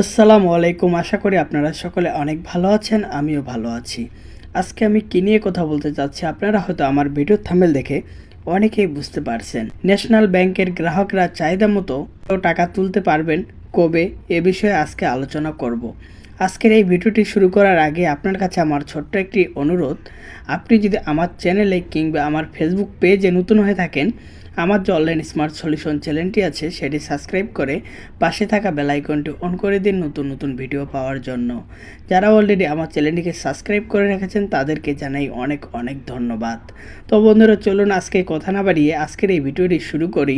আসসালামু আলাইকুম। আশা করি আপনারা সকলে অনেক ভালো আছেন, আমিও ভালো আছি। আজকে আমি কী নিয়ে কথা বলতে চাচ্ছি আপনারা হয়তো আমার ভিডিও থামেল দেখে অনেকেই বুঝতে পারছেন। ন্যাশনাল ব্যাংকের গ্রাহকরা চাহিদা মতো টাকা তুলতে পারবেন, কবে এ বিষয়ে আজকে আলোচনা করব। আজকের এই ভিডিওটি শুরু করার আগে আপনার কাছে আমার ছোট্ট একটি অনুরোধ। আপনি যদি আমার চ্যানেলে কিংবা আমার ফেসবুক পেজে নতুন হয়ে থাকেন আমার যে অনলাইন স্মার্ট সলিউশন চ্যানেলটি আছে, সেটি সাবস্ক্রাইব করে পাশে থাকা বেল আইকনটি অন করে দিন নতুন নতুন ভিডিও পাওয়ার জন্য। যারা অলরেডি আমার চ্যানেলটিকে সাবস্ক্রাইব করে রেখেছেন, তাদেরকে জানাই অনেক অনেক ধন্যবাদ। তো বন্ধুরা, চলুন আজকে কথা না বাড়িয়ে আজকের এই ভিডিওটি শুরু করি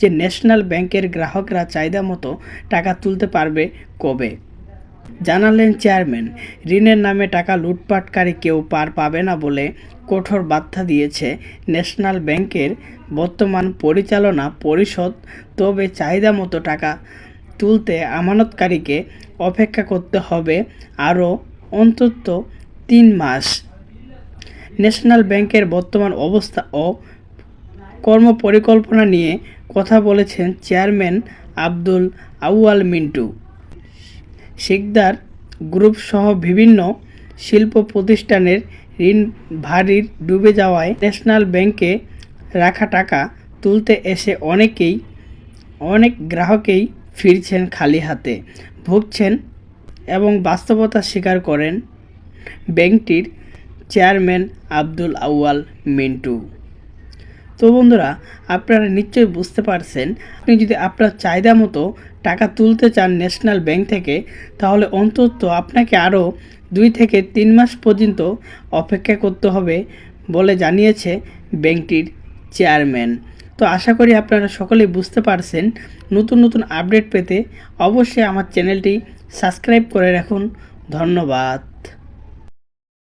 যে ন্যাশনাল ব্যাংকের গ্রাহকরা চাহিদা মতো টাকা তুলতে পারবে কবে? জানালেন চেয়ারম্যান, ঋণের নামে টাকা লুটপাটকারী কেউ পার পাবে না বলে কঠোর বার্তা দিয়েছে ন্যাশনাল ব্যাংকের বর্তমান পরিচালনা পরিষদ। তবে চাহিদা মতো টাকা তুলতে আমানতকারীকে অপেক্ষা করতে হবে আরও অন্তত তিন মাস। ন্যাশনাল ব্যাংকের বর্তমান অবস্থা ও কর্মপরিকল্পনা নিয়ে কথা বলেছেন চেয়ারম্যান আব্দুল আউয়াল মিন্টু। শিকদার গ্রুপ সহ বিভিন্ন শিল্প প্রতিষ্ঠানের ঋণ ভারীর ডুবে যাওয়ায় ন্যাশনাল ব্যাংকে রাখা টাকা তুলতে এসে অনেকেই, অনেক গ্রাহকেই ফিরছেন খালি হাতে, ভুগছেন এবং বাস্তবতা স্বীকার করেন ব্যাংকটির চেয়ারম্যান আব্দুল আউয়াল মিন্টু। তো বন্ধুরা, আপনারা নিশ্চয়ই বুঝতে পারছেন, আপনি যদি আপনার চাহিদা মতো টাকা তুলতে চান ন্যাশনাল ব্যাংক থেকে, তাহলে অন্তত আপনাকে আরও দুই থেকে তিন মাস পর্যন্ত অপেক্ষা করতে হবে বলে জানিয়েছে ব্যাংকটির চেয়ারম্যান। তো আশা করি আপনারা সকলেই বুঝতে পারছেন। নতুন নতুন আপডেট পেতে অবশ্যই আমার চ্যানেলটি সাবস্ক্রাইব করে রাখুন। ধন্যবাদ।